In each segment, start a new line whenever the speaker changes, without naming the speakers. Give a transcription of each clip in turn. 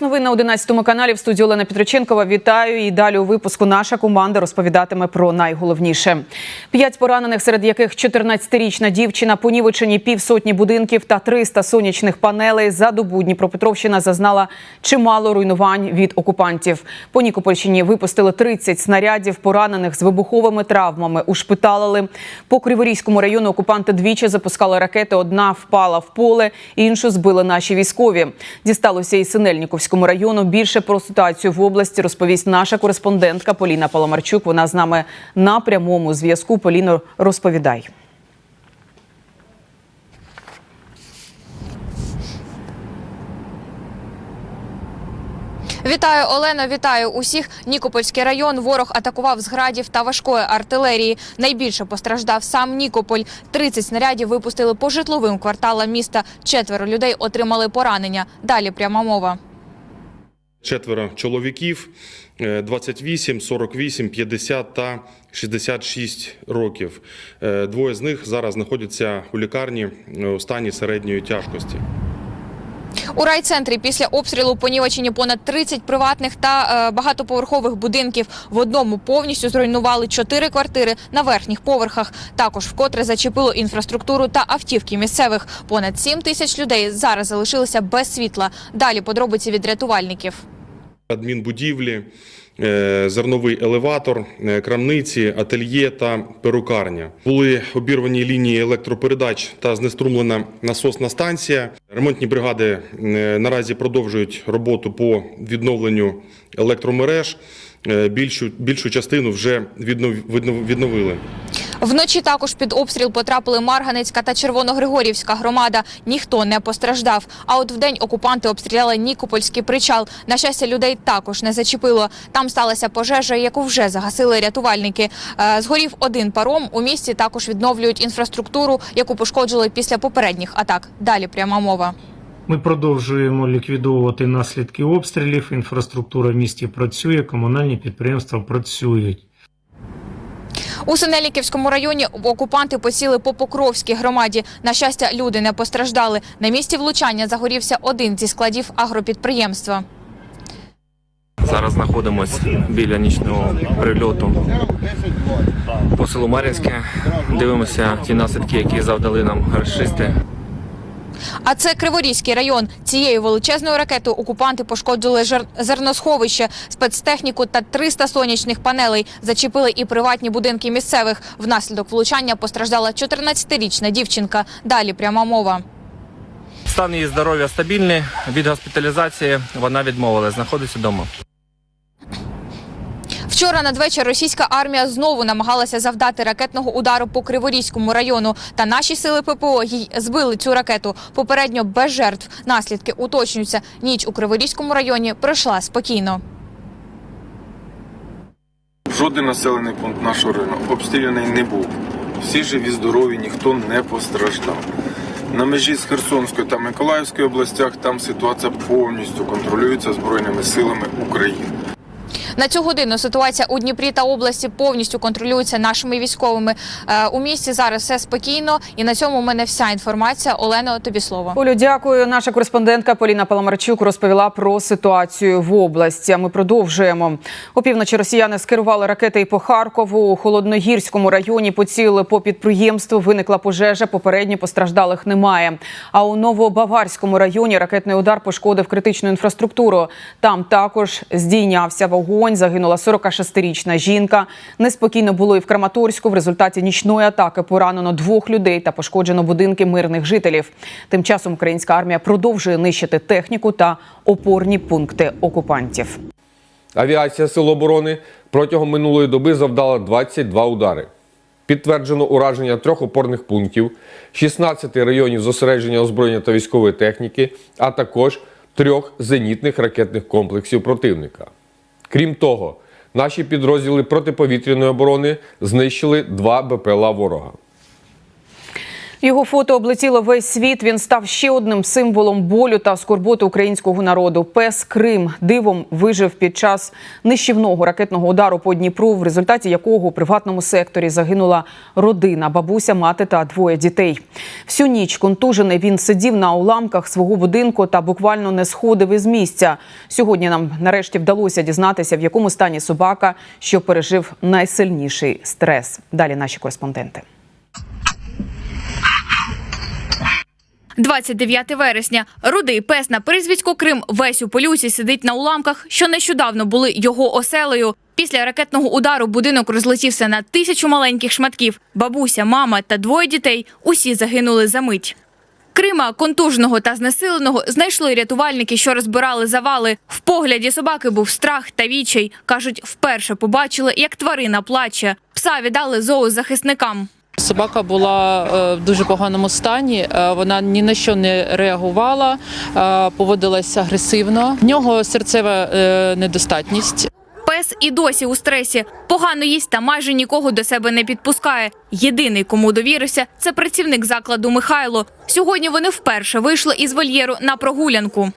Час новин на 11 каналі в студії Олена Петриченкова. Вітаю і далі у випуску наша команда розповідатиме про найголовніше. П'ять поранених, серед яких 14-річна дівчина, понівечені півсотні будинків та 300 сонячних панелей. За добу Дніпропетровщина зазнала чимало руйнувань від окупантів. По Нікопольщині випустили 30 снарядів, поранених з вибуховими травмами. Ушпиталили. По Криворізькому району окупанти двічі запускали ракети. Одна впала в поле, іншу збили наші військові. Дісталося і Синельніковському району. Більше про ситуацію в області розповість наша кореспондентка Поліна Паламарчук. Вона з нами на прямому зв'язку. Поліно, розповідай.
Вітаю, Олено. Вітаю усіх. Нікопольський район ворог атакував з градів та важкої артилерії. Найбільше постраждав сам Нікополь. 30 снарядів випустили по житловим кварталам міста. Четверо людей отримали поранення. Далі пряма мова.
Четверо чоловіків е, 28, 48, 50 та 66 років. Е, Двоє з них зараз знаходяться у лікарні е, у стані середньої тяжкості.
У райцентрі після обстрілу понівечені понад 30 приватних та е, багатоповерхових будинків. В одному повністю зруйнували чотири квартири на верхніх поверхах. Також вкотре зачепило інфраструктуру та автівки місцевих. Понад 7 тисяч людей зараз залишилися без світла. Далі подробиці від рятувальників.
Адмінбудівлі, е, зерновий елеватор, е, крамниці, ательє та перукарня. Були обірвані лінії електропередач та знеструмлена насосна станція. Ремонтні бригади е, наразі продовжують роботу по відновленню електромереж. Більшу, більшу частину вже віднов- віднов- відновили.
Вночі також під обстріл потрапили Марганецька та Червоногригорівська громада. Ніхто не постраждав. А от вдень окупанти обстріляли Нікопольський причал. На щастя, людей також не зачепило. Там сталася пожежа, яку вже загасили рятувальники. Е, Згорів один паром. У місті також відновлюють інфраструктуру, яку пошкоджили після попередніх атак. Далі пряма мова.
Ми продовжуємо ліквідовувати наслідки обстрілів. Інфраструктура в місті працює, комунальні підприємства працюють.
У Синеліківському районі окупанти посіли по Покровській громаді. На щастя, люди не постраждали. На місці влучання загорівся один зі складів агропідприємства.
Зараз знаходимося біля нічного прильоту по селу Мар'їнське. Дивимося ті наслідки, які завдали нам рашисти.
А це Криворізький район. Цією величезною ракетою окупанти пошкоджили жер- зерносховище, спецтехніку та 300 сонячних панелей. Зачепили і приватні будинки місцевих. Внаслідок влучання постраждала 14-річна дівчинка. Далі пряма мова.
Стан її здоров'я стабільний. Від госпіталізації вона відмовилась, знаходиться вдома.
Вчора надвечір російська армія знову намагалася завдати ракетного удару по Криворізькому району. Та наші сили ППО їй збили цю ракету. Попередньо без жертв. Наслідки уточнюються. Ніч у Криворізькому районі пройшла спокійно.
Жоден населений пункт нашого району обстріляний не був. Всі живі, здорові, ніхто не постраждав. На межі з Херсонською та Миколаївською областях там ситуація повністю контролюється Збройними силами України.
На цю годину ситуація у Дніпрі та області повністю контролюється нашими військовими. Е, У місті зараз все спокійно, і на цьому у мене вся інформація. Олено, тобі слово.
Олю, дякую. Наша кореспондентка Поліна Паламарчук розповіла про ситуацію в області. Ми продовжуємо. Опівночі росіяни скерували ракети і по Харкову. У Холодногірському районі поцілили по підприємству. Виникла пожежа. Попередньо постраждалих немає. А у Новобаварському районі ракетний удар пошкодив критичну інфраструктуру. Там також здійнявся вогонь. Загинула 46-річна жінка. Неспокійно було і в Краматорську. В результаті нічної атаки поранено двох людей та пошкоджено будинки мирних жителів. Тим часом українська армія продовжує нищити техніку та опорні пункти окупантів.
Авіація Сил оборони протягом минулої доби завдала 22 удари. Підтверджено ураження трьох опорних пунктів, 16 районів зосередження озброєння та військової техніки, а також трьох зенітних ракетних комплексів противника. Крім того, наші підрозділи протиповітряної оборони знищили два БПЛА ворога.
Його фото облетіло весь світ. Він став ще одним символом болю та скорботи українського народу. Пес Крим дивом вижив під час нищівного ракетного удару по Дніпру, в результаті якого у приватному секторі загинула родина, бабуся, мати та двоє дітей. Всю ніч контужений він сидів на уламках свого будинку та буквально не сходив із місця. Сьогодні нам нарешті вдалося дізнатися, в якому стані собака, що пережив найсильніший стрес. Далі наші кореспонденти.
29 вересня. Рудий пес на прізвисько Крим весь у полюсі сидить на уламках, що нещодавно були його оселею. Після ракетного удару будинок розлетівся на тисячу маленьких шматків. Бабуся, мама та двоє дітей усі загинули за мить. Крима, контуженого та знесиленого, знайшли рятувальники, що розбирали завали. В погляді собаки був страх та відчай. Кажуть, вперше побачили, як тварина плаче. Пса віддали зоозахисникам.
Собака була е, в дуже поганому стані. е, Вона ні на що не реагувала, е, поводилася агресивно. В нього серцева недостатність.
Пес і досі у стресі. Погано їсть та майже нікого до себе не підпускає. Єдиний, кому довірився, це працівник закладу Михайло. Сьогодні вони вперше вийшли із вольєру на прогулянку.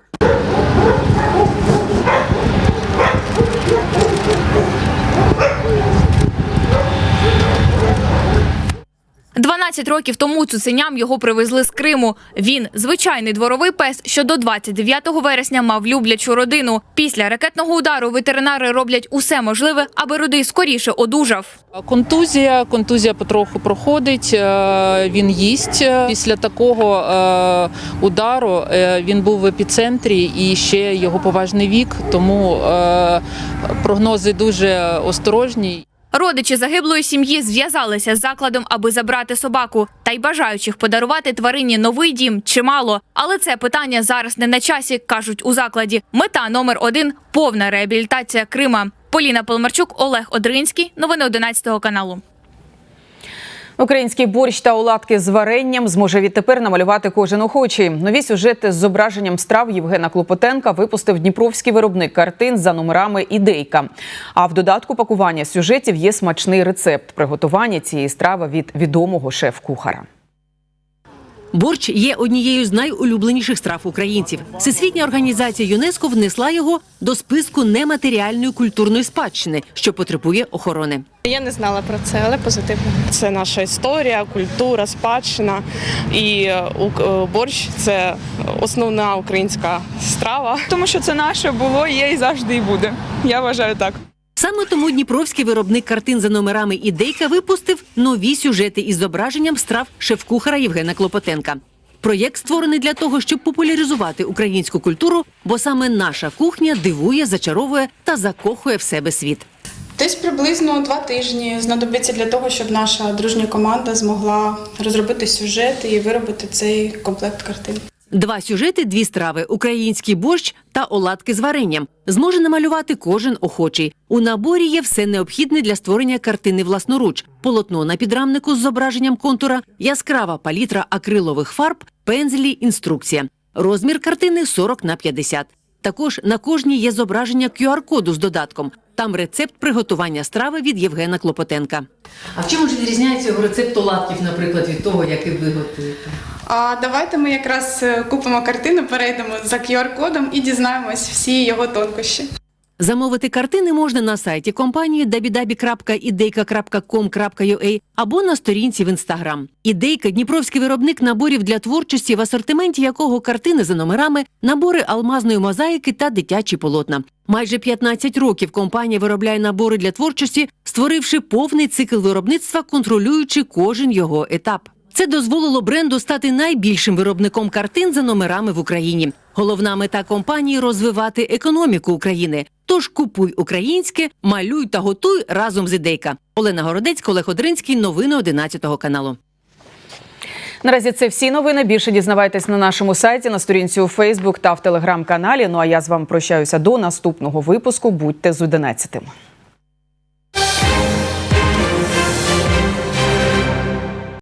Дванадцять років тому цуценям його привезли з Криму. Він звичайний дворовий пес, що до 29 вересня мав люблячу родину. Після ракетного удару ветеринари роблять усе можливе, аби рудий скоріше одужав.
Контузія, контузія потроху проходить. е, Він їсть. Після такого е, удару е, він був в епіцентрі і ще його поважний вік, тому прогнози дуже осторожні.
Родичі загиблої сім'ї зв'язалися з закладом, аби забрати собаку. Та й бажаючих подарувати тварині новий дім чимало. Але це питання зараз не на часі, кажуть у закладі. Мета номер один повна реабілітація Крима. Поліна Полмарчук, Олег Одринський. Новини 11 каналу.
Український борщ та оладки з варенням зможе відтепер намалювати кожен охочий. Нові сюжети з зображенням страв Євгена Клопотенка випустив дніпровський виробник картин за номерами Ідейка. А в додатку пакування сюжетів є смачний рецепт приготування цієї страви від відомого шеф-кухара.
Борщ є однією з найулюбленіших страв українців. Всесвітня організація ЮНЕСКО внесла його до списку нематеріальної культурної спадщини, що потребує охорони.
Я не знала про це, але позитивно. Це наша історія, культура, спадщина. І е, е, борщ це основна українська страва. Тому що це наше було, є і завжди і буде. Я вважаю так.
Саме тому дніпровський виробник картин за номерами Ідейка випустив нові сюжети із зображенням страв шеф-кухара Євгена Клопотенка. Проєкт створений для того, щоб популяризувати українську культуру, бо саме наша кухня дивує, зачаровує та закохує в себе світ.
Десь приблизно два тижні знадобиться для того, щоб наша дружня команда змогла розробити сюжет і виробити цей комплект картин.
Два сюжети, дві страви: український борщ та оладки з варенням. Зможе намалювати кожен охочий. У наборі є все необхідне для створення картини власноруч: полотно на підрамнику з зображенням контура, яскрава палітра акрилових фарб, пензлі, інструкція. Розмір картини 40 на 50. Також на кожній є зображення QR-коду з додатком. Там рецепт приготування страви від Євгена Клопотенка. А в чому ж відрізняється його рецепт оладків, наприклад, від того, який ви готуєте?
А давайте ми якраз е, купимо картину, перейдемо за QR-кодом і дізнаємось всі його тонкощі.
Замовити картини можна на сайті компанії www.ideyka.com.ua або на сторінці в інстаграм. Ідейка дніпровський виробник наборів для творчості, в асортименті якого картини за номерами, набори алмазної мозаїки та дитячі полотна. Майже 15 років компанія виробляє набори для творчості, створивши повний цикл виробництва, контролюючи кожен його етап. Це дозволило бренду стати найбільшим виробником картин за номерами в Україні. Головна мета компанії розвивати економіку України. Тож купуй українське, малюй та готуй разом з ідейка. Олена Городецька, Олег Одринський. Новини 11 каналу.
Наразі це всі новини. Більше дізнавайтесь на нашому сайті, на сторінці у Фейсбук та в телеграм-каналі. Ну а я з вами прощаюся до наступного випуску. Будьте з 11.